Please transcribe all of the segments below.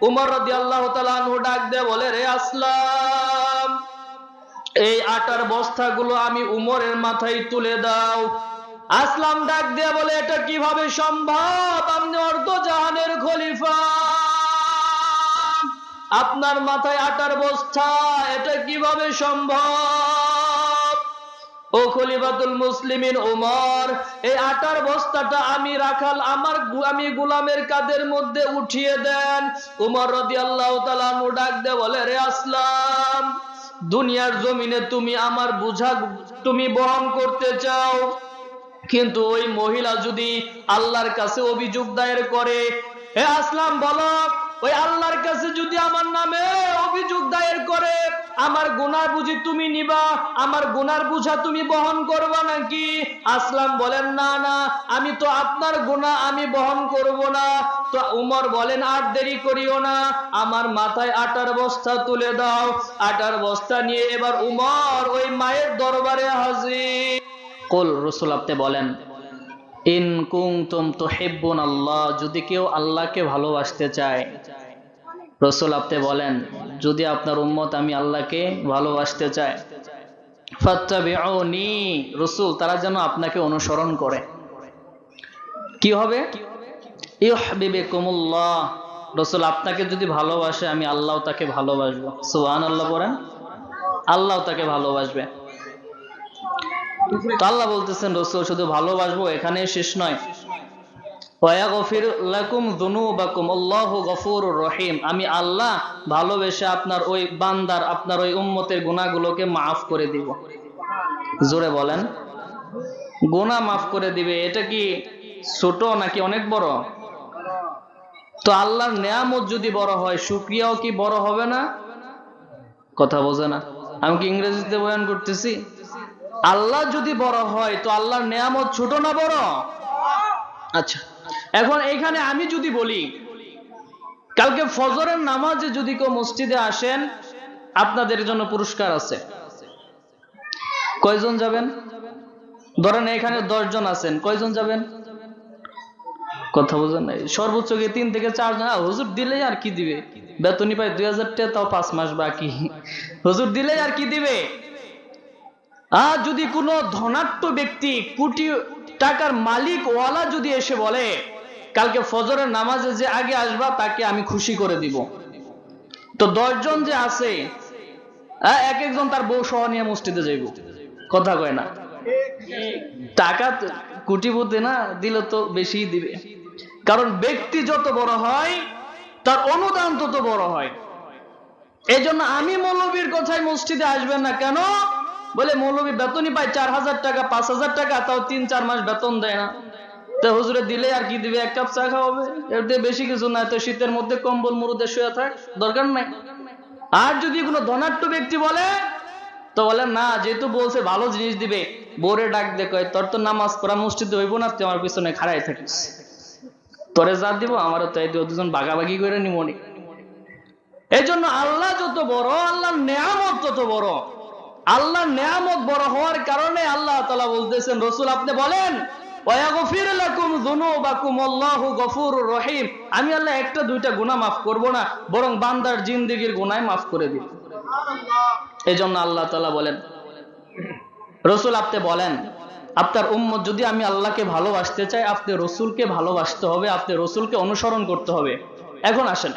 উমর রদি আল্লাহ ডাক দে বলে, রে আসলাম। এই আটার বস্তাগুলো আমি উমরের মাথায় তুলে দাও। আসলাম ডাক দিয়ে বলে, এটা কীভাবে সম্ভব? আপনি অর্ধ জাহানের খলিফা। আপনার মাথায় আটার বস্তা, এটা কীভাবে সম্ভব? ও খলিফাতুল মুসলিমিন এই আটার বস্তাটা আমি রাখাল, আমার আমি গোলামের কাদের মধ্যে উঠিয়ে দেন। উমর ডাক দে বলে, রে আসলাম, দুনিয়ার জমিনে তুমি আমার বুঝা তুমি বহন করতে চাও। কিন্তু ওই মহিলা যদি আল্লাহর কাছে অভিযোগ দায়ের করে, হে আসলাম, বলো, ওই আল্লাহর কাছে যদি আমার নামে অভিযোগ আমার গুনাহ বুঝি তুমি নিবা, আমার গুনার বুঝা তুমি বহন করবা নাকি? আসলাম বলেন, না না, আমি তো আপনার গুনাহ আমি বহন করব না। তো উমর বলেন, আর দেরি করিও না, আমার মাথায় আটার বস্তা তুলে দাও। আটার বস্তা নিয়ে এবার উমর ওই মায়ের দরবারে হাজির। কল, রসুল আপনি বলেন, ইন কুং তুম তো তুহিব্বুন আল্লাহ যদি কেউ আল্লাহকে ভালোবাসতে চায় রসুল আপনি বলেন, যদি আপনার উম্মত আমি আল্লাহকে ভালোবাসতে ফাত্তাবিউনি রসুল তারা যেন আপনাকে অনুসরণ করে। কি হবে? রসুল আপনাকে যদি ভালোবাসে, আমি আল্লাহ তাকে ভালোবাসবো। সুবহানাল্লাহ বলেন আল্লাহ তাকে ভালোবাসবে। আল্লাহ বলতেছেন, রসুল, শুধু ভালোবাসবো এখানে শেষ নয় আমি আল্লাহ ভালোবেসে আপনার ওই বান্দার, আপনার ওই উম্মতের গুনাহগুলোকে মাফ করে দিব। জোরে বলেন। গুনাহ মাফ করে দিবে, এটা কি ছোট নাকি অনেক বড়? তো আল্লাহর নেয়ামত যদি বড় হয় শুক্রিয়াও কি বড় হবে না? কথা বোঝে না। আমি কি ইংরেজিতে বয়ান করতেছি? আল্লাহ যদি বড় হয়, তো আল্লাহর নেয়ামত ছোট না বড়? আচ্ছা। এখন এখানে আমি যদি বলি, কালকে ফজরের নামাজে যদি কেউ মসজিদে আসেন, আপনাদের জন্য পুরস্কার আছে। কয়জন যাবেন? ধরেন এখানে দশজন আছেন, কয়জন যাবেন? কথা বোঝেন নাই? সর্বোচ্চ গিয়ে তিন থেকে চারজন। হুজুর দিলেই আর কি দিবে? বেতনই পাই দুই হাজার টাকা, তাও পাঁচ মাস বাকি। হুজুর দিলেই আর কি দিবে? আর যদি কোনো ধনাঢ্য ব্যক্তি কোটি টাকার মালিক ওয়ালা যদি এসে বলে কালকে ফজরের নামাজে যে আগে আসবা, তাকে আমি খুশি করে দিব। তো দশজন যে আছে এক একজন তার বউ সহ নিয়ে মসজিদে যাইব। কথা কয় না? টাকা কোটিপতি না, দিলে তো বেশি দিবে। কারণ ব্যক্তি যত বড় হয়, তার অনুদান তত বড় হয়। এই জন্য আমি মৌলবীর কথায় মসজিদে আসবেন না কেন? বলে, মৌলবী বেতনই পায় চার হাজার টাকা, পাঁচ হাজার টাকা, তাও তিন চার মাস বেতন দেয় না। তো হুজুরে দিলে আর কি দিবে? এক কাপ চা খাওয়াবে। এর দিয়ে বেশি কিছু না তো শীতের মধ্যে কম্বল মুরুদে শুয়ে থাক। দরকার নাই। আর যদি কোনো ধনাঢ্য ব্যক্তি বলে, তো বলে, না, যেহেতু বলছে ভালো জিনিস দিবে বোরে ডাক দে, কয়, তোর তো নামাজ পড়া মসজিদে হইব না, তুই আমার পিছনে খাড়াই থাকিস। তোরে যা দিব, আমারও তাই দিব, দুজন বাগাবাগি করে নিমনি এই জন্য আল্লাহ যত বড়, আল্লাহর নেয়ামত তত বড়। আল্লাহর নেয়ামত বড় হওয়ার কারণে আল্লাহ তাআলা বলতেছেন, রসুল, আপনি বলেন ওয়াগফির লাকুম যুনুবাকুম আল্লাহু গফুরুর রহিম। আমি আল্লাহ একটা দুইটা গুনাহ মাফ করব না বরং বান্দার জিন্দেগীর গুনাহ মাফ করে দিব। এই জন্য আল্লাহ তাআলা বলেন রসুল আপনি বলেন আপনার উম্মত যদি আমি আল্লাহকে ভালোবাসতে চাই আপনি রসুলকে ভালোবাসতে হবে আপনি রসুলকে অনুসরণ করতে হবে। এখন আসেন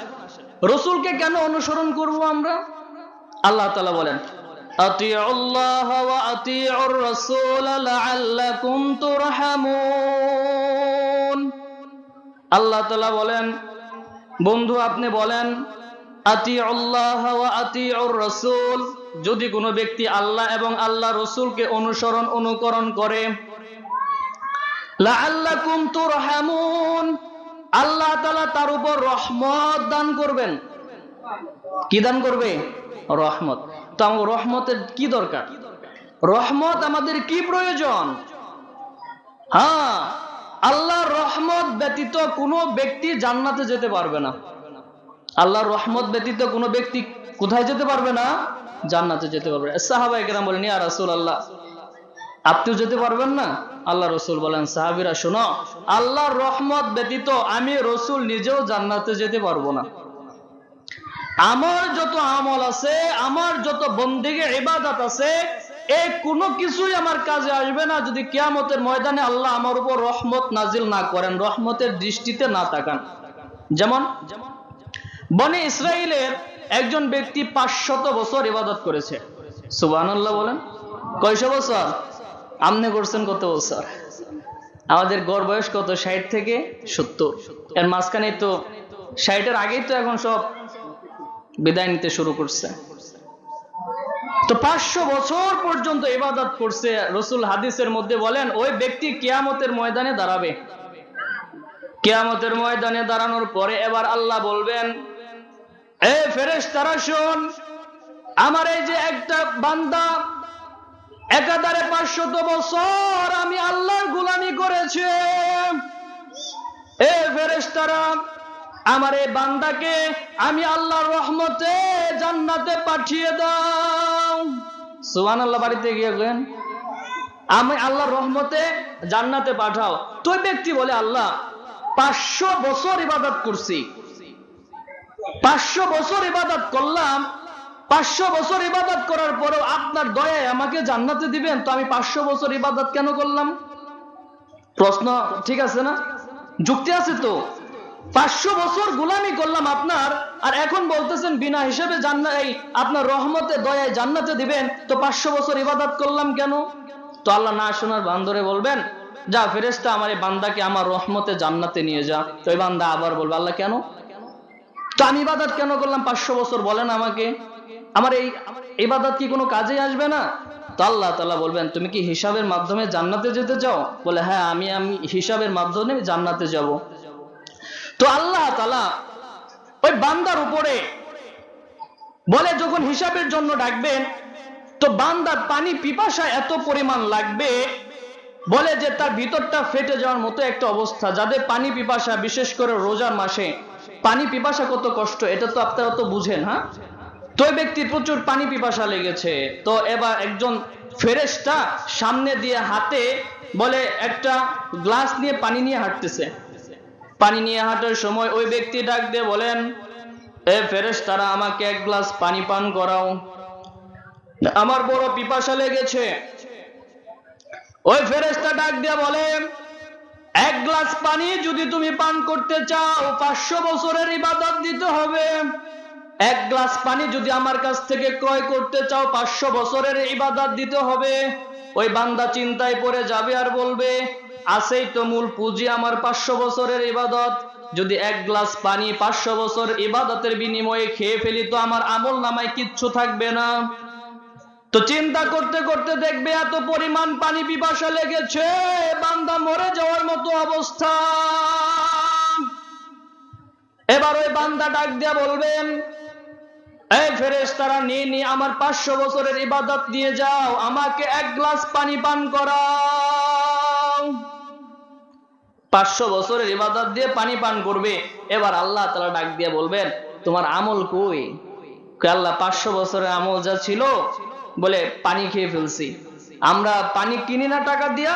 রসুলকে কেন অনুসরণ করব আমরা? আল্লাহ তালা বলেন أطيعوا الله وأطيعوا الرسول لعلكم ترحمون আল্লাহ তাআলা বলেন বন্ধু আপনি বলেন আতি আল্লাহ আতি রসুল যদি কোনো ব্যক্তি আল্লাহ এবং আল্লাহ রসুলকে অনুসরণ অনুকরণ করে লাআল্লাকুম তুরহামুন আল্লাহ তাআলা তার উপর রহমত দান করবেন কি দান করবে রহমত। তো আমার রহমতের কি দরকার? রহমত আমাদের কি প্রয়োজন? হ্যাঁ আল্লাহর রহমত ব্যতীত কোনো ব্যক্তি জান্নাতে যেতে পারবে না। আল্লাহর রহমত ব্যতীত কোনো ব্যক্তি কোথায় যেতে পারবে না? জান্নাতে যেতে পারবে না। সাহাবাই কেরাম বলেন, ইয়া রাসূল আল্লাহ আপনিও যেতে পারবেন না? আল্লাহ রসুল বলেন, সাহাবিরা, শোনো, আল্লাহর রহমত ব্যতীত আমি রসুল নিজেও জান্নাতে যেতে পারব না। আমার যত আমল আছে, আমার যত বন্দিগে ইবাদত আছে, এই কোনো কিছুই আমার কাজে আসবে না যদি কিয়ামতের ময়দানে আল্লাহ আমার উপর রহমত নাজিল না করেন, রহমতের দৃষ্টিতে না তাকান। যেমন বনে ইসরায়েলের একজন ব্যক্তি পাঁচশত বছর ইবাদত করেছে। সুবহানাল্লাহ বলেন, কয়শো বছর? আমনে করছেন কত বছর? আমাদের গড় বয়স কত? ষাট থেকে সত্তর। এর মাঝখানে তো ষাটের আগেই তো এখন সব বিদায় নিতে শুরু করছে। তো পাঁচশো বছর পর্যন্ত ইবাদত করছে রসুল হাদিসের মধ্যে বলেন, ওই ব্যক্তি কেয়ামতের ময়দানে দাঁড়াবে। কেয়ামতের ময়দানে দাঁড়ানোর পরে এবার আল্লাহ বলবেন, এ ফেরেশ তারা শোন, আমার এই যে একটা বান্দা, একাধারে পাঁচশত বছর আমি আল্লাহর গুলামি করেছে। এ ফেরেশতারা আমার এই বান্দাকে আমি আল্লাহর রহমতে জান্নাতে পাঠিয়ে দাও। সুবহান আল্লাহ বাড়িতে গিয়ে গেলেন আমি আল্লাহর রহমতে জান্নাতে পাঠাও। তুই ব্যক্তি বলে, আল্লাহ, পাঁচশো বছর ইবাদত করছি। পাঁচশো বছর ইবাদত করলাম। পাঁচশো বছর ইবাদত করার পরেও আপনার দয়ায় আমাকে জান্নাতে দিবেন। তো আমি পাঁচশো বছর ইবাদত কেন করলাম? প্রশ্ন ঠিক আছে না? যুক্তি আছে তো? পাঁচশো বছর গুলামি করলাম আপনার, আর এখন বলতেছেন বিনা হিসেবে জান্না এই আপনার রহমতে, দয়ায় জান্নাতে দিবেন, তো পাঁচশো বছর ইবাদত করলাম কেন? তো আল্লাহ না শোনার বান্দরে বলবেন, যা ফেরেস্তা আমার এই বান্দাকে আমার রহমতে জান্নাতে নিয়ে যা। তো এই বান্দা আবার বলবে, আল্লাহ কেন? তো আমি ইবাদত কেন করলাম পাঁচশো বছর, বলেন আমাকে। আমার এই ইবাদত কি কোনো কাজে আসবে না? তো আল্লাহ তালা বলবেন, তুমি কি হিসাবের মাধ্যমে জান্নাতে যেতে চাও? বলে হ্যাঁ আমি আমি হিসাবের মাধ্যমে জান্নাতে যাব। তো আল্লাহ তালা ওই বান্দার উপরে বলে, যখন হিসাবের জন্য ডাকবেন, তো বান্দার পানি পিপাসা এত পরিমাণ লাগবে। বলে যে, তার ভিতরটা ফেটে যাওয়ার মতো একটা অবস্থা। যাদের পানি পিপাসা, বিশেষ করে রোজার মাসে, পানি পিপাসা কত কষ্ট, এটা তো আপনারা তো বুঝেন হ্যাঁ? তো ওই ব্যক্তির প্রচুর পানি পিপাসা লেগেছে। তো এবার একজন ফেরেশতা সামনে দিয়ে হাতে বলে, একটা গ্লাস নিয়ে পানি নিয়ে হাঁটতেছে। পানি নিয়ে হাঁটার সময় ওই ব্যক্তি ডাক দিয়ে বলেন, এ ফেরেস তারা আমাকে এক গ্লাস পানি পান করাও। আমার বড় পিপাসা লেগেছে। ওই ফেরেশতা ডাক দিয়ে বলে এক গ্লাস পানি যদি তুমি পান করতে চাও, পাঁচশো বছরের ইবাদত দিতে হবে। এক গ্লাস পানি যদি আমার কাছ থেকে ক্রয় করতে চাও, পাঁচশো বছরের ইবাদত দিতে হবে। ওই বান্দা চিন্তায় পড়ে যাবে আর বলবে আছেই তো মূল পুঁজি আমার পাঁচশো বছরের ইবাদত। যদি এক গ্লাস পানি পাঁচশো বছর ইবাদতের বিনিময়ে খেয়ে ফেলি তো আমার আমল নামায় কিচ্ছু থাকবে না। তো চিন্তা করতে করতে দেখবে এত পরিমাণ পানি পিপাসা লেগেছে, বান্দা মরে যাওয়ার মতো অবস্থা। এবার ওই বান্দা ডাক দিয়া বলবেন এই ফেরেশ তারা নিয়ে নিয়ে আমার পাঁচশো বছরের ইবাদত দিয়ে যাও, আমাকে এক গ্লাস পানি পান করাও। পাঁচশো বছরের ইবাদত দিয়ে পানি পান করবে। এবার আল্লাহ তালা ডাক দিয়ে বলবেন, তোমার আমল কই? আল্লাহ, পাঁচশো বছরের আমল যা ছিল, বলে পানি খেয়ে ফেলছি। আমরা পানি কিনি না টাকা দিয়া,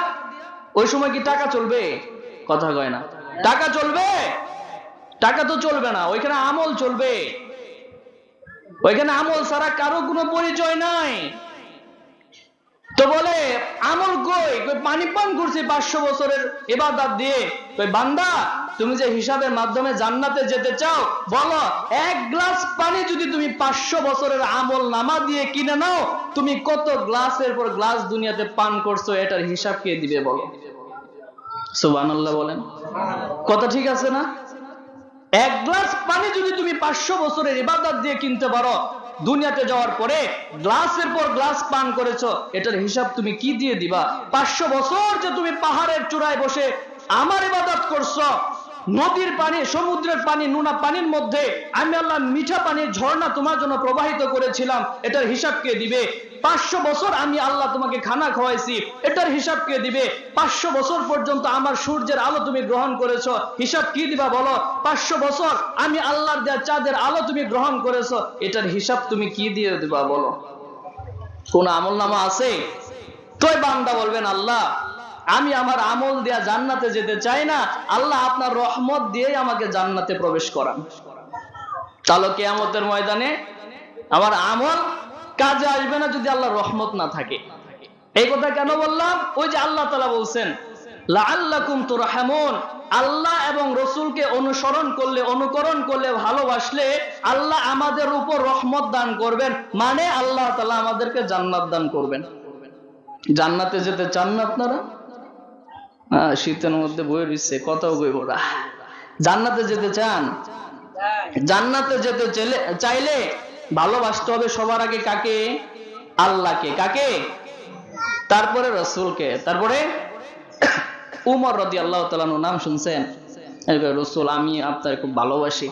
ওই সময় কি টাকা চলবে? কথা কয় না। টাকা চলবে? টাকা তো চলবে না, ওইখানে আমল চলবে। ওইখানে আমল ছাড়া কারও কোনো পরিচয় নাই। তো বলে, আমল কই? পানি পান করছি পাঁচশো বছরের এবাদাত দিয়ে। কই, বান্দা, তুমি যে হিসাবের মাধ্যমে জান্নাতে যেতে চাও, বলো, এক গ্লাস পানি যদি তুমি পাঁচশো বছরের আমল নামা দিয়ে কিনে নাও, তুমি কত গ্লাসের পর গ্লাস দুনিয়াতে পান করছ, এটার হিসাব কে দিবে বলো? সুবহানাল্লাহ বলেন। কথা ঠিক আছে না? এক গ্লাস পানি যদি তুমি পাঁচশো বছরের ইবাদত দিয়ে কিনতে পারো দুনিয়াতে যাওয়ার পরে গ্লাসের পর গ্লাস পান করেছ, এটার হিসাব তুমি কি দিয়ে দিবা? পাঁচশো বছর যে তুমি পাহাড়ের চূড়ায় বসে আমার ইবাদত করছ, নদীর পানি, সমুদ্রের পানি, নুনা পানির মধ্যে আমি আল্লাহ মিঠা পানির ঝর্ণা তোমার জন্য প্রবাহিত করেছিলাম, এটার হিসাব কে দিবে? পাঁচশো বছর আমি আল্লাহ তোমাকে খানা খাওয়াইছি, এটার হিসাব কে দিবে? পাঁচশো বছর পর্যন্ত আমার সূর্যের আলো তুমি গ্রহণ করেছ, হিসাব কি দিবা বলো? পাঁচশো বছর আমি আল্লাহর দেয়া চাঁদের আলো তুমি গ্রহণ করেছ, এটার হিসাব তুমি কি দিয়ে দিবা বলো? কোন আমল নামা আছে? তোই বান্দা বলবেন, আল্লাহ, আমি আমার আমল দিয়া জান্নাতে যেতে চাই না, আল্লাহ আপনার রহমত দিয়েই আমাকে জান্নাতে প্রবেশ করান। তাহলে কেয়ামতের ময়দানে আমার আমল কাজে আসবে না যদি আল্লাহর রহমত না থাকে। এই কথা কেন বললাম? ওই যে আল্লাহ তালা বলছেন লাআল্লাকুম তুরহামুন। আল্লাহ এবং রসুলকে অনুসরণ করলে অনুকরণ করলে ভালোবাসলে আল্লাহ আমাদের উপর রহমত দান করবেন মানে আল্লাহ তালা আমাদেরকে জান্নাত দান করবেন। জান্নাতে যেতে চান না আপনারা? হ্যাঁ শীতের মধ্যে বই রয়েছে কত বই ওরা জান্নাতে যেতে চান? জান্নাতে যেতে চাইলে ভালোবাসতে হবে সবার আগে কাকে? আল্লাহকে। কাকে? তারপরে রসুলকে। তারপরে উমর রদি আল্লাহ তালানু নাম শুনছেন? রসুল, আমি আপনার খুব ভালোবাসি।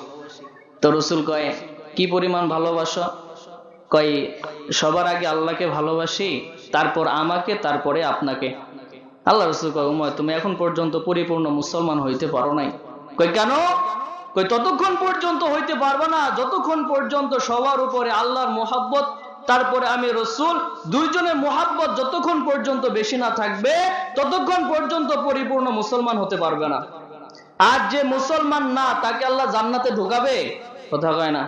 তো রসুল কয়, কি পরিমাণ ভালোবাসো? কয়, সবার আগে আল্লাহকে ভালোবাসি, তারপর আমাকে, তারপরে আপনাকে। আল্লাহ রসুল কয়, উমর, তুমি এখন পর্যন্ত পরিপূর্ণ মুসলমান হইতে পারো নাই। কয়, কেন? কই, ততক্ষণ পর্যন্ত হইতে পারব না, যতক্ষণ পর্যন্ত সবার উপরে আল্লাহর মোহাব্বত, তারপরে আমি রসুল, দুইজনের মোহাব্বত যতক্ষণ পর্যন্ত বেশি না থাকবে, ততক্ষণ পর্যন্ত পরিপূর্ণ মুসলমান হতে পারবে না। আর যে মুসলমান না, তাকে আল্লাহ জান্নাতে ঢোকাবে? কথা কয় না?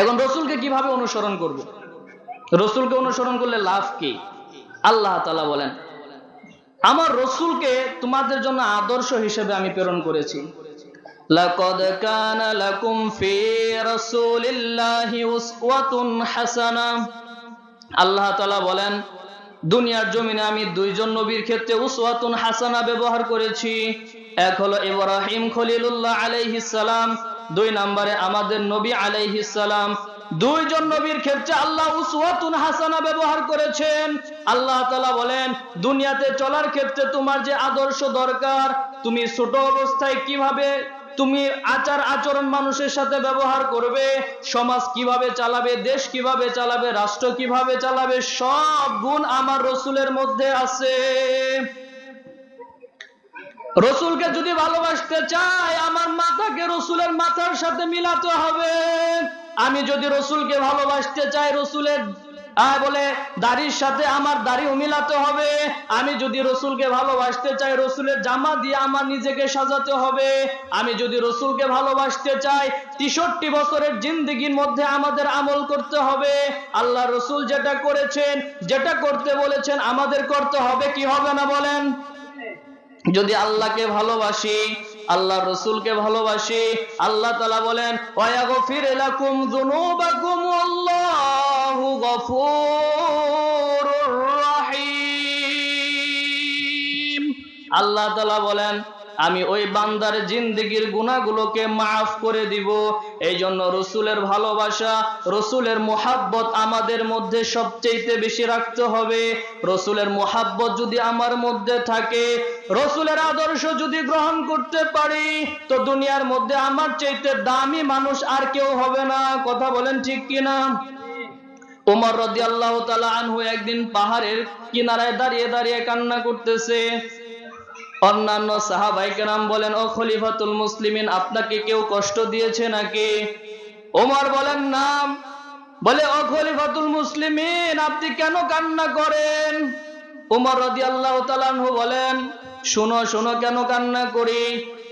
এখন রসুলকে কীভাবে অনুসরণ করব? রসুলকে অনুসরণ করলে লাভ কি? আল্লাহ তালা বলেন, আমার রসুলকে তোমাদের জন্য আদর্শ হিসেবে আমি প্রেরণ করেছি। لقد كان لكم في رسول الله أسوة حسنة আল্লাহ তাআলা বলেন দুনিয়ার জমিনে আমি দুইজন নবীর ক্ষেত্রে উসওয়াতুন হাসানা ব্যবহার করেছি এক হলো ইব্রাহিম খলিলুল্লাহ আলাইহিস সালাম দুই নম্বরে আমাদের নবী আলাইহিস সালাম দুইজন নবীর ক্ষেত্রে আল্লাহ উসওয়াতুন হাসানা ব্যবহার করেছেন আল্লাহ তাআলা বলেন দুনিয়াতে চলার ক্ষেত্রে তোমার যে আদর্শ দরকার তুমি ছোট অবস্থায় কিভাবে তুমি আচার আচরণ মানুষের সাথে ব্যবহার করবে, সমাজ কীভাবে চালাবে, দেশ কীভাবে চালাবে, রাষ্ট্র কীভাবে চালাবে, সব গুণ আমার রসুলের মধ্যে আছে। রসুলকে যদি ভালোবাসতে চাই আমার মাথাকে রসুলের মাথার সাথে মিলাতে হবে। আমি যদি রসুলকে ভালোবাসতে চাই, রসুলের আহ, বলে দাড়ির সাথে আমার দাড়িও মিলাতে হবে। আমি যদি রসুলকে ভালোবাসতে চাই রসুলের জামা দিয়ে আমার নিজেকে সাজাতে হবে। আমি যদি রসুলকে ভালোবাসতে চাই তেষট্টি বছরের জিন্দগির মধ্যে আমাদের আমল করতে হবে। আল্লাহ রসুল যেটা করেছেন যেটা করতে বলেছেন আমাদের করতে হবে। কি হবে না বলেন? যদি আল্লাহকে ভালোবাসি আল্লাহ রসুলকে ভালোবাসি আল্লাহ তালা বলেন ওয়াগফির লাকুম যুনুবাকুম আল্লাহু গফুরুর রহিম। আল্লাহ তালা বলেন, আমি ওই বান্দার জিন্দিগির গুণাগুলোকে মাফ করে দিব। এই জন্য রসুলের ভালোবাসা, রসুলের মোহাব্বত আমাদের মধ্যে সবচেয়ে বেশি রাখতে হবে। রসুলের মোহাব্বত যদি আমার মধ্যে থাকে, রসুলের আদর্শ যদি গ্রহণ করতে পারি, তো দুনিয়ার মধ্যে আমার চাইতে দামি মানুষ আর কেউ হবে না। কথা বলেন ঠিক কিনা? ওমর রদি আল্লাহ আনহু একদিন পাহাড়ের কিনারায় দাঁড়িয়ে দাঁড়িয়ে কান্না করতেছে। অন্যান্য সাহাবাই নাম বলেন, ও খলিফাতুল মুসলিমিন, আপনাকে কেউ কষ্ট দিয়েছে নাকি? ওমর বলেন, নাম। বলে, ও খলিফাতুল মুসলিমিন, আপনি কেন কান্না করেন? উমর রদি আল্লাহ তালানহু বলেন, শোনো শোনো কেন কান্না করি?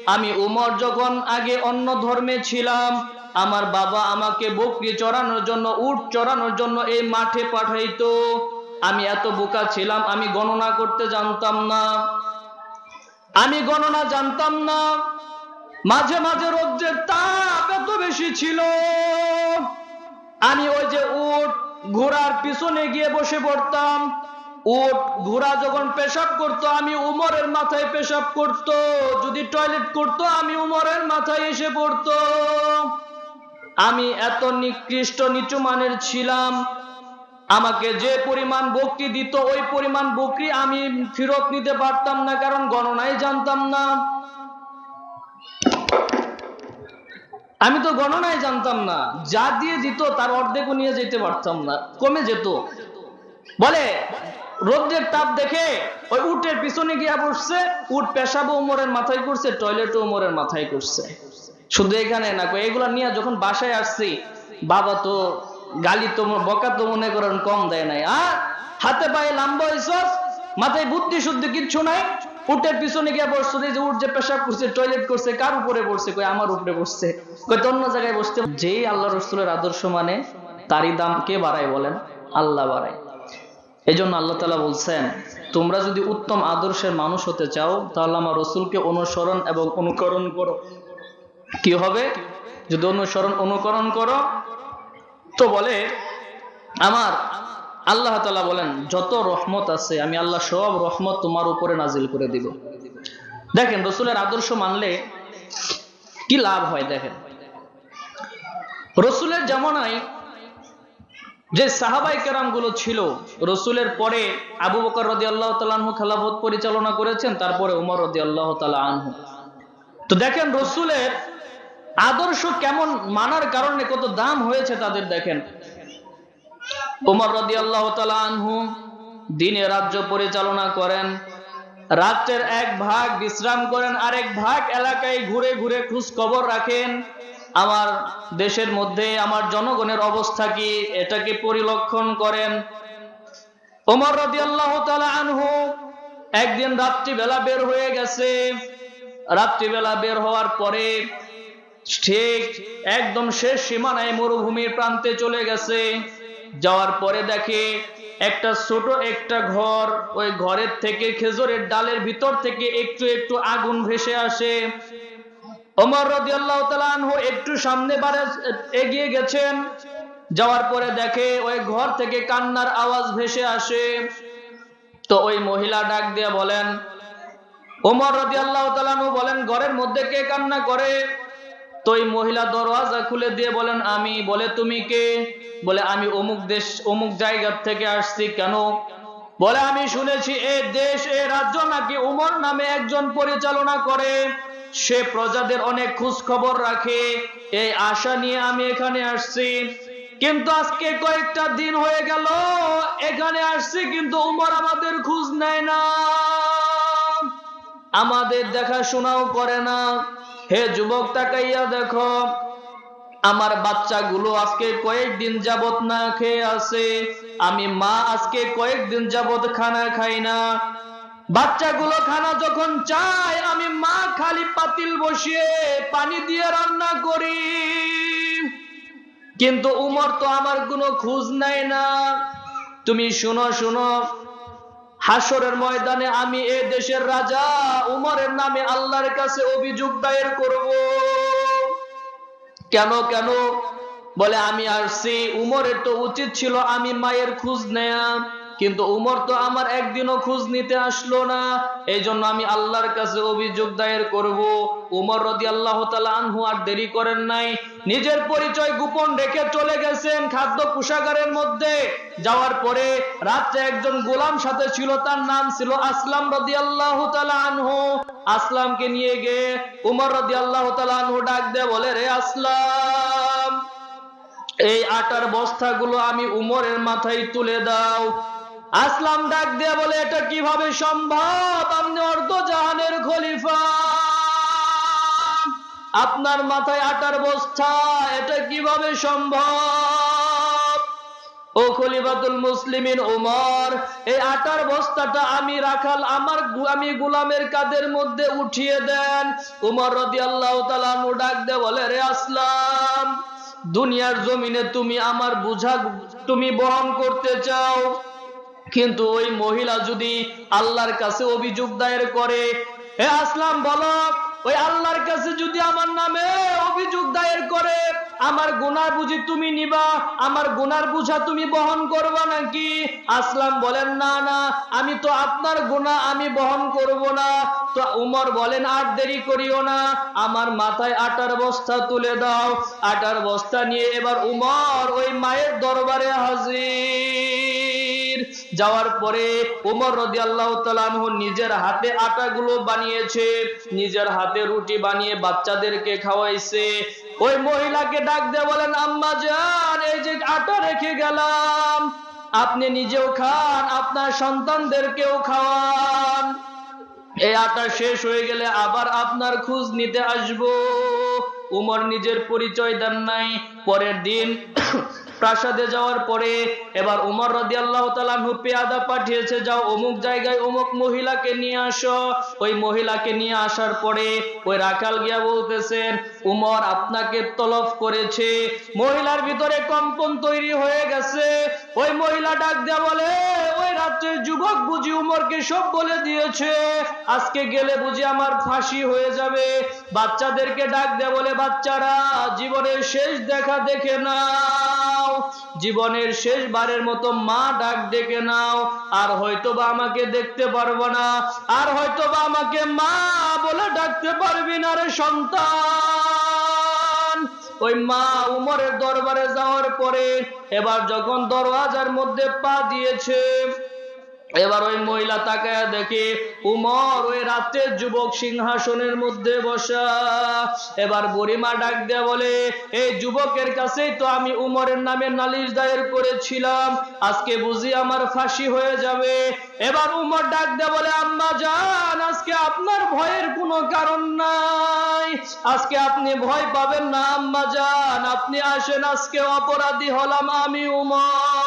আমি উমর যখন আগে অন্য ধর্মে ছিলাম আমার বাবা আমাকে বকরি চড়ানোর জন্য, উট চড়ানোর জন্য এই মাঠে পাঠাইতো। আমি এত বোকা ছিলাম, আমি গণনা করতে জানতাম না। আমি গণনা জানতাম না। মাঝে মাঝে রৌদ্রের তাপ এত বেশি ছিল। আমি ওই যে উট ঘোড়ার পিছনে গিয়ে বসে পড়তাম। উট ঘোড়া যখন পেশাব করতো, আমি উমরের মাথায় পেশাব করত। যদি টয়লেট করতো, আমি উমরের মাথায় এসে পড়তো। আমি এত নিকৃষ্ট নিচু মানের ছিলাম। আমাকে যে পরিমাণ বকরি দিত, ওই পরিমাণ বকরি আমি ফেরত নিতে পারতাম না, কারণ গণনাই জানতাম না। আমি তো গণনাই জানতাম না। যা দিয়ে দিত, তার অর্ধেকও নিয়ে যেতে পারতাম না। কমে যেত। বলে, রোদ্রের তাপ দেখে ওই উটের পিছনে গিয়া বসছে, উট পেশাবো উমরের মাথায় করছে, টয়লেটও উমরের মাথায় করছে। শুধু এখানে না এগুলা নিয়ে যখন বাসায় আসছি, বাবা তো গালি তো বকা তো মনে করেন কম দেয় নাই। আর হাতে পায়ে লাম্বা হইছস মাথায় বুদ্ধি শুদ্ধি কিচ্ছু নাই, উটের পিছনে গিয়ে বসছো যে উঠ যে পেশাব করছে টয়লেট করছে, কার উপরে বসছে? কই আমার উপরে বসছে। কই অন্য জায়গায় বসতে যেই আল্লাহ রসুলের আদর্শ মানে তারই দাম কে বাড়ায় বলেন? আল্লাহ বাড়ায়। এই জন্য আল্লাহ তালা বলছেন, তোমরা যদি উত্তম আদর্শের মানুষ হতে চাও, তাহলে আমার রসুলকে অনুসরণ এবং অনুকরণ করো। কি হবে? যদি অনুসরণ, অনুকরণ করো, তো বলে, আমার আল্লাহ তালা বলেন, যত রহমত আছে, আমি আল্লাহ সব রহমত তোমার উপরে নাজিল করে দিব। দেখেন, রসুলের আদর্শ মানলে কি লাভ হয় দেখেন? রসুলের জামানায় যে সাহাবাই কেরামগুলো ছিল, রসুলের পরে আবু বকর রদি আল্লাহ তালাহু খেলাফত পরিচালনা করেছেন, তারপরে উমর রদি আল্লাহ তালা আনহু। তো দেখেন, রসুলের আদর্শ কেমন মানার কারণে কত দাম হয়েছে তাদের দেখেন। উমর রদি আল্লাহ আনহু দিনে রাজ্য পরিচালনা করেন, রাত্রের এক ভাগ বিশ্রাম করেন, আরেক ভাগ এলাকায় ঘুরে ঘুরে খোঁজ খবর রাখেন। আমার দেশের মধ্যে আমার জনগণের অবস্থা কি এটাকে পরিলক্ষণ করেন। ওমর রদি আল্লাহ আনহু একদিন রাত্রিবেলা বের হয়ে গেছে। রাত্রিবেলা বের হওয়ার পরে ঠিক একদম শেষ সীমানায় মরুভূমির প্রান্তে চলে গেছে। যাওয়ার পরে দেখে একটা ছোট একটা ঘর, ওই ঘরের থেকে খেজুরের ডালের ভিতর থেকে একটু একটু আগুন ভেসে আসে। ওমর রাদিয়াল্লাহু তাআলা আনহু একটু সামনে বারে এগিয়ে গেছেন। যাওয়ার পরে দেখে ওই ঘর থেকে কান্নার আওয়াজ ভেসে আসে। তো ওই মহিলা ডাক দিয়ে বলেন, ওমর রাদিয়াল্লাহু তাআলা আনহু বলেন, ঘরের মধ্যে কে কান্না করে? তো ওই মহিলা দরওয়াজা খুলে দিয়ে বলেন, আমি বলে, তুমি কে? বলে, আমি অমুক দেশ, অমুক জায়গা থেকে আসছি, কেন? বলে, আমি শুনেছি এ দেশ, এ রাজ্য নাকি উমর নামে একজন পরিচালনা করে। সে প্রজাদের অনেক খোঁজ খবর রাখে। এই আশা নিয়ে আমি এখানে আসছি। কিন্তু আজকে কয়েকটা দিন হয়ে গেল, এখানে আসছি কিন্তু উমর আমাদের খোঁজ নেয় না। আমাদের দেখাশোনাও করে না। হে যুবক, তাকাইয়া দেখো, আমার বাচ্চাগুলো আজকে কয়েকদিন যাবত না খেয়ে আছে। আমি মা আজকে কয়েকদিন যাবত খানা খাই না। বাচ্চাগুলো খানা যখন চায়, আমি মা খালি পাতিল বসিয়ে পানি দিয়ে রান্না করি। কিন্তু উমর তো আমার কোনো খোঁজ নাই না। তুমি শুনো শুনো হাসরের ময়দানে আমি এ দেশের রাজা, উমরের নামে আল্লাহর কাছে অভিযোগ দায়ের করব। কেন কেন? বলে, আমি আসছি। উমরের তো উচিত ছিল আমি মায়ের খোঁজ নেয়া। কিন্তু উমর তো আমার একদিনও খোঁজ নিতে আসলো না। এই জন্য আমি আল্লাহর কাছে অভিযোগ দায়ের করব। উমর রদি আল্লাহ আনহু আর দেরি করেন নাই। নিজের পরিচয় গোপন রেখে চলে গেছেন খাদ্য পোশাকারের মধ্যে। যাওয়ার পরে রাত্রে একজন গোলাম সাথে ছিল, তার নাম ছিল আসলাম রদি আল্লাহ আনহু। আসলামকে নিয়ে গিয়ে উমর রদি আল্লাহ আনহু ডাক দে বলে, রে আসলাম, এই আটার বস্তাগুলো আমি উমরের মাথায় তুলে দাও। আসলাম ডাক দিয়ে বলে, এটা কীভাবে সম্ভব? আপনি অর্ধ জাহানের খলিফা। আপনার মাথায় আটার বস্তা, এটা কীভাবে সম্ভব? ও খলিফাতুল মুসলিমিন ওমর এই আটার বস্তাটা আমি রাখাল, আমার আমি গুলামের কাদের মধ্যে উঠিয়ে দেন? উমর রাদিয়াল্লাহু তাআলা নু ডাক দে বলে, রে আসলাম, দুনিয়ার জমিনে তুমি আমার বুঝা তুমি বহন করতে চাও। কিন্তু ওই মহিলা যদি আল্লাহর কাছে অভিযোগ দায়ের করে হে আসলাম, বলো, ওই আল্লাহর কাছে যদি আমার নামে অভিযোগ দায়ের করে, আমার গুনার বুঝি তুমি নিবা, আমার গুনার বুঝা তুমি বহন করবা নাকি? আসলাম বলেন, না না, আমি তো আপনার গুনাহ আমি বহন করব না। তো উমর বলেন, আর দেরি করিও না, আমার মাথায় আটার বস্তা তুলে দাও। আটার বস্তা নিয়ে এবার উমর ওই মায়ের দরবারে হাজির। যাওয়ার পরে উমর রদি আল্লাহ তালানহ নিজের হাতে আটাগুলো বানিয়েছে, নিজের হাতে রুটি বানিয়ে বাচ্চাদেরকে খাওয়াইছে। ওই মহিলাকে ডাক দিয়ে বলেন, আম্মা যান এই যে আটা রেখে গেলাম। আপনি নিজেও খান, আপনার সন্তানদেরকেও খাওয়ান। এই আটা শেষ হয়ে গেলে আবার আপনার খোঁজ নিতে আসব। উমর নিজের পরিচয় দেন নাই। পরের দিন প্রাসাদে যাওয়ার পরে এবার উমর রাদি আল্লাহ তালানহু পেয়াদা পাঠিয়েছে, যাও অমুক জায়গায় অমুক মহিলাকে নিয়ে আসো। ওই মহিলাকে নিয়ে আসার পরে ওই রাখাল গিয়া বলতেছেন, উমর আপনাকে তলব করেছে, মহিলার ভিতরে কম্পন তৈরি হয়ে গেছে। ওই মহিলা ডাক দেয়া বলে, ওই রাত্রের যুবক বুঝি উমরকে সব বলে দিয়েছে, আজকে গেলে বুঝি আমার ফাঁসি হয়ে যাবে। বাচ্চাদেরকে ডাক দেয়া বলে, বাচ্চারা, জীবনের শেষ দেখা দেখে নাও। জীবনের শেষবারের মতো মা ডাক ডেকে নাও, আর হয়তো বা আমাকে দেখতে পারব না, আর হয়তো বা আমাকে মা বলে ডাকতে পারবি না রে সন্তান। ওই মা উমরের দরবারে যাওয়ার পরে এবার যখন দরওয়াজার মধ্যে পা দিয়েছে এবার ওই মহিলা তাকায় দেখে উমর ওই রাতের যুবক সিংহাসনের মধ্যে বসা। এবার বুড়িমা ডাক দেয়া বলে, এই যুবকের কাছেই তো আমি উমরের নামে নালিশ দায়ের করেছিলাম। আজকে বুঝি আমার ফাঁসি হয়ে যাবে। এবার উমর ডাক দেয়া বলে, আম্মা যান আজকে আপনার ভয়ের কোনো কারণ নাই। আজকে আপনি ভয় পাবেন না, আম্মা যান আপনি আসেন, আজকে অপরাধী হলাম আমি উমর।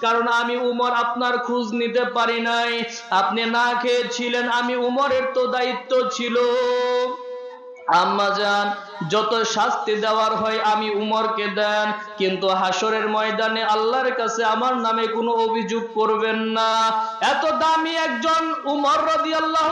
কারণ আমি উমর আপনার খোঁজ নিতে পারি নাই। আপনি না খেয়েছিলেন, আমি উমরের তো দায়িত্ব ছিল। আম্মা যান যত শাস্তি দেওয়ার হয় আমি উমরকে দেন, কিন্তু হাসরের ময়দানে আল্লাহর কাছে আমার নামে কোনো অভিযোগ করবেন না এত দামি একজন উমর রদি আল্লাহ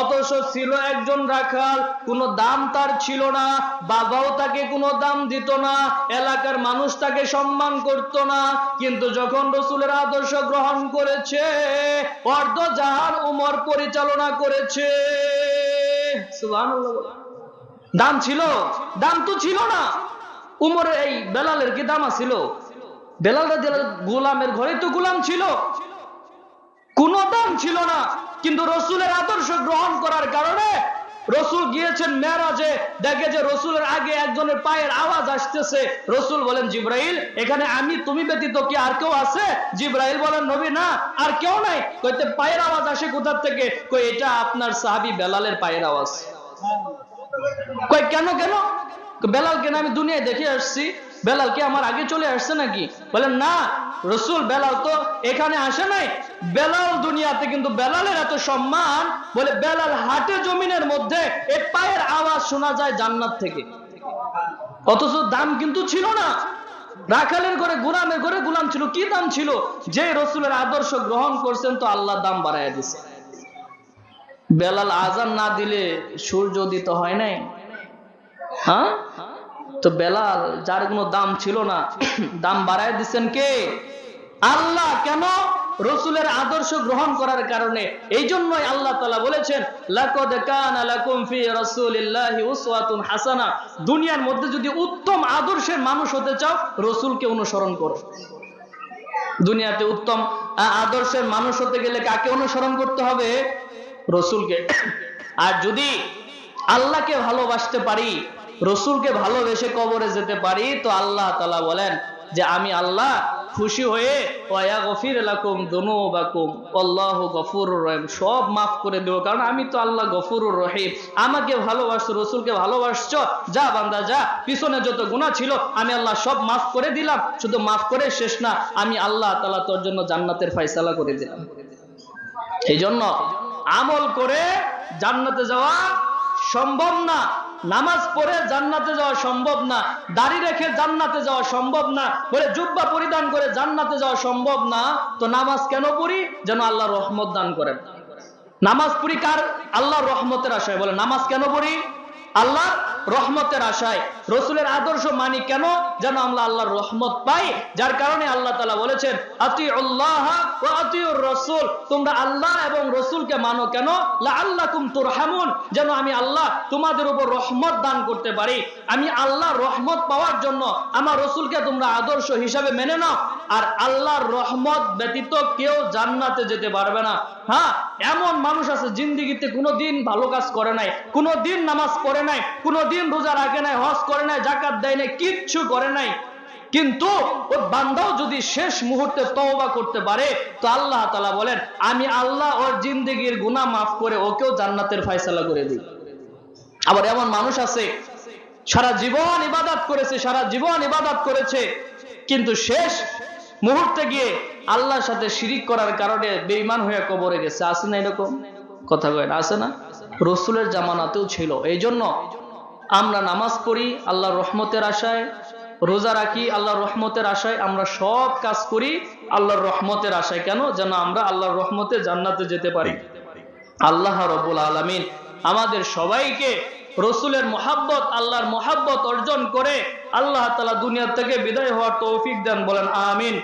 অথচ ছিল একজন রাখাল, কোনো দাম তার ছিল না, বাবাও তাকে কোনো দাম দিত না, এলাকার মানুষ তাকে সম্মান করত না, কিন্তু যখন রসুলের আদর্শ গ্রহণ করেছে, অর্ধ জাহান উমর পরিচালনা করেছে। দাম ছিল, দাম তো ছিল না। উমরের এই বেলালের কি দাম ছিল বেলাল গোলামের ঘরে তো গোলাম ছিল। কোনো দাম ছিল না, কিন্তু রসুলের আদর্শ গ্রহণ করার কারণে রসুল গিয়েছেন মেরাজে, দেখে যে রসুলের আগে একজনের পায়ের আওয়াজ আসতেছে। রসুল বলেন, জিব্রাইল, এখানে আমি, তুমি ব্যতীত কি আর কেউ আছে? জিব্রাইল বলেন, নবী না, আর কেউ নাই। কইতে, পায়ের আওয়াজ আসে কোথার থেকে? কই, এটা আপনার সাহাবি বেলালের পায়ের আওয়াজ। কই, কেন কেন? বেলালকে না আমি দুনিয়ায় দেখে আসছি। বেলাল কি আমার আগে চলে আসছে নাকি? বলেন, না। রসুল, বেলাল তো এখানে আসে নাই। বেলাল দুনিয়াতে কিন্তু বেলালের এত সম্মান বলে বেলাল হাটে জমিনের মধ্যে এই পায়ের আওয়াজ শোনা যায় জান্নাত থেকে। অথচ দাম কিন্তু ছিল না। রাখালের ঘরে, গোলামের ঘরে গোলাম ছিল। কি দাম ছিল? যে রসুলের আদর্শ গ্রহণ করছেন তো আল্লাহ দাম বাড়াইয়া দিছে। বেলাল আজান না দিলে সূর্য উদিত হয় নাই। হ্যাঁ? তো বেলাল, যার কোনো দাম ছিল না, দাম বাড়ায় দিচ্ছেন কে? আল্লাহ কেন রসুলের আদর্শ গ্রহণ করার কারণে? এই জন্যই আল্লাহ তালা বলেছেন হাসানা। দুনিয়ার মধ্যে যদি উত্তম আদর্শের মানুষ হতে চাও, রসুলকে অনুসরণ করো। দুনিয়াতে উত্তম আদর্শের মানুষ হতে গেলে কাকে অনুসরণ করতে হবে? রসুলকে। আর যদি আল্লাহকে ভালোবাসতে পারি রসুলকে ভালোবেসে কবরে যেতে পারি, তো আল্লাহ তালা বলেন যে আমি আল্লাহ খুশি হয়ে ওয়া গফির লাকুম দুনুবাকুম আল্লাহু গফুরুর রহিম, সব মাফ করে দেব। কারণ আমি তো আল্লাহ গফুরুর রহিম। আমাকে ভালোবাসছো, রসুলকে ভালোবাসছো, যা বান্দা, যা, পিছনে যত গুনাহ ছিল, আমি আল্লাহ সব মাফ করে দিলাম। শুধু মাফ করে শেষ না, আমি আল্লাহ তালা তোর জন্য জান্নাতের ফয়সালা করে দিলাম। এই জন্য আমল করে জান্নাতে যাওয়া সম্ভব না। নামাজ পড়ে জান্নাতে যাওয়া সম্ভব না, দাড়ি রেখে জান্নাতে যাওয়া সম্ভব না, বলে জুব্বা পরিধান করে জান্নাতে যাওয়া সম্ভব না, তো নামাজ কেন পড়ি? যেন আল্লাহ রহমত দান করেন। নামাজ পড়ি কার? আল্লাহ রহমতের আশায়। বলে, নামাজ কেন পড়ি? আল্লাহ রহমতের আশায়। রসুলের আদর্শ মানি কেন? যেন আমরা আল্লাহর রহমত পাই। যার কারণে আল্লাহ তালা বলেছেন আতি আল্লাহ ও আতিউর রসুল তোমরা আল্লাহ এবং রসুলকে মানো কেন? আল্লাহ কুম তোর হামুন যেন আমি আল্লাহ তোমাদের উপর রহমত দান করতে পারি। আমি আল্লাহ রহমত পাওয়ার জন্য আমার রসুলকে তোমরা আদর্শ হিসাবে মেনে নাও। আর আল্লাহর রহমত ব্যতীত কেউ জান্নাতে যেতে পারবে না। হ্যাঁ এমন মানুষ আছে জিন্দিগিতে কোনো দিন ভালো কাজ করে নাই কোনো দিন নামাজ পড়ে নাই কোনো দিন রোজা রাখে নাই, হজ করে নাই জাকাত দেয় নাই, কিচ্ছু করে নাই। কিন্তু ও বান্দাও যদি শেষ মুহূর্তে তওবা করতে পারে, তো আল্লাহ তাআলা বলেন, আমি আল্লাহ ওর জিন্দেগির গুনাহ মাফ করে ওকেও জান্নাতের ফয়সালা করে দিই। আবার এমন মানুষ আছে, সারা জীবন ইবাদত করেছে, সারা জীবন ইবাদত করেছে, কিন্তু শেষ মুহূর্তে গিয়ে আল্লাহর সাথে শিরিক করার কারণে বেঈমান হয়ে কবরে গেছে। আছে না এরকম? কথা কয় আছে না? রসুলের জামানাতেও ছিল। এই জন্য আমরা নামাজ পড়ি, আল্লাহর রহমতের আশায়। রোজা রাখি, আল্লাহর রহমতের আশায়। আমরা সব কাজ করি আল্লাহর রহমতের আশায়। কেন? যেন আমরা আল্লাহর রহমতে জান্নাতে যেতে পারি। আল্লাহ রবুল আলমিন আমাদের সবাইকে রসুলের মোহাব্বত, আল্লাহর মোহাব্বত অর্জন করে আল্লাহ তালা দুনিয়া থেকে বিদায় হওয়ার তৌফিক দেন, বলেন আমিন।